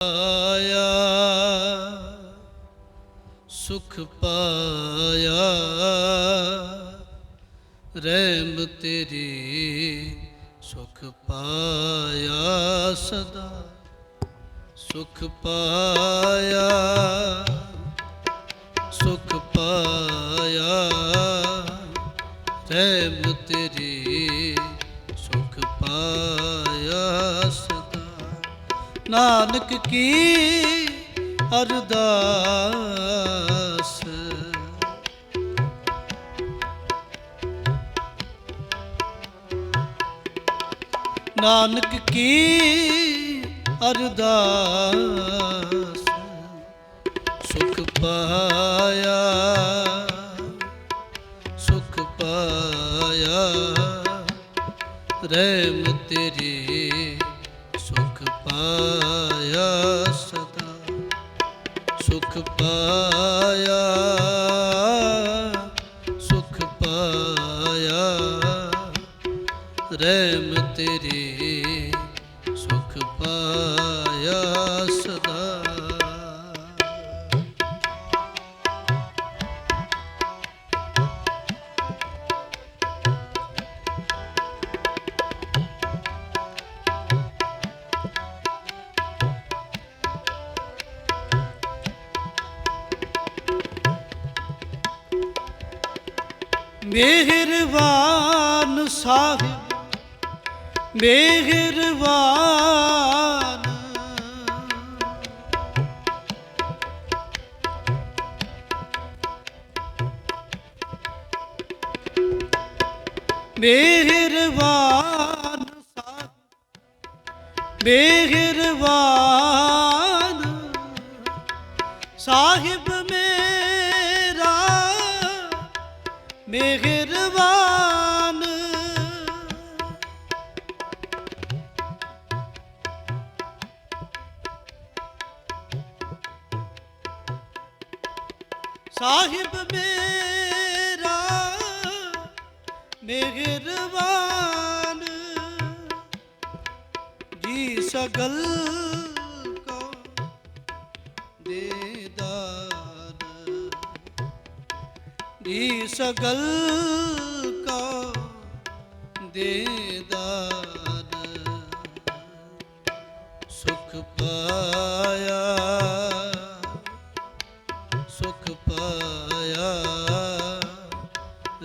ਆਇਆ ਸੁਖ ਪਾਇਆ, ਰਹਿਮ ਤੇਰੀ ਸੁਖ ਪਾਇਆ ਸਦਾ। ਸੁਖ ਪਾਇਆ ਸੁਖ ਪਾਇਆ, ਰਹਿਮ ਤੇਰੀ ਸੁਖ ਪਾਇਆ ਸਦਾ। ਨਾਨਕ ਕੀ ਅਰਦਾਸ। ਨਾਨਕ ਕੀ ਅਰਦਾਸ। ਸੁਖ ਪਾਇਆ ਸੁਖ ਪਾਇਆ ਰਹਿਮ ਤੇਰੀ ਸੁਖ ਮਿਹਰਬਾਨ ਸਾਹਿਬ ਮਿਹਰਬਾਨ। ਮਿਹਰਬਾਨ ਸਾਹਿਬ ਮਿਹਰਬਾਨ। ਸਾਹਿਬ ਮਿਹਰਬਾਨ ਸਾਹਿਬ ਮੇਰਾ ਮਿਹਰਬਾਨ ਜੀ ਸਗਲ ਕੋ ਦੇ ਜੀ ਸਗਲ ਕੋ ਦੇ ਦਾਨ ਸੁਖ ਪਾਇਆ ਸੁਖ ਪਾਇਆ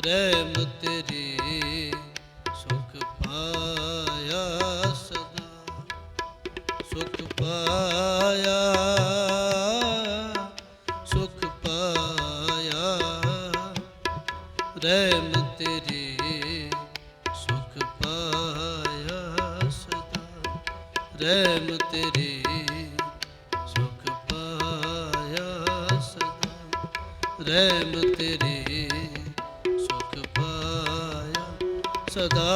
ਰਹਿਮ ਰਹਿਮ ਤੇਰੀ ਸੁਖ ਪਾਇਆ ਸਦਾ। ਰਹਿਮ ਤੇਰੀ ਸੁਖ ਪਾਇਆ ਸਦਾ। ਰਹਿਮ ਤੇਰੀ ਸੁਖ ਪਾਇਆ ਸਦਾ।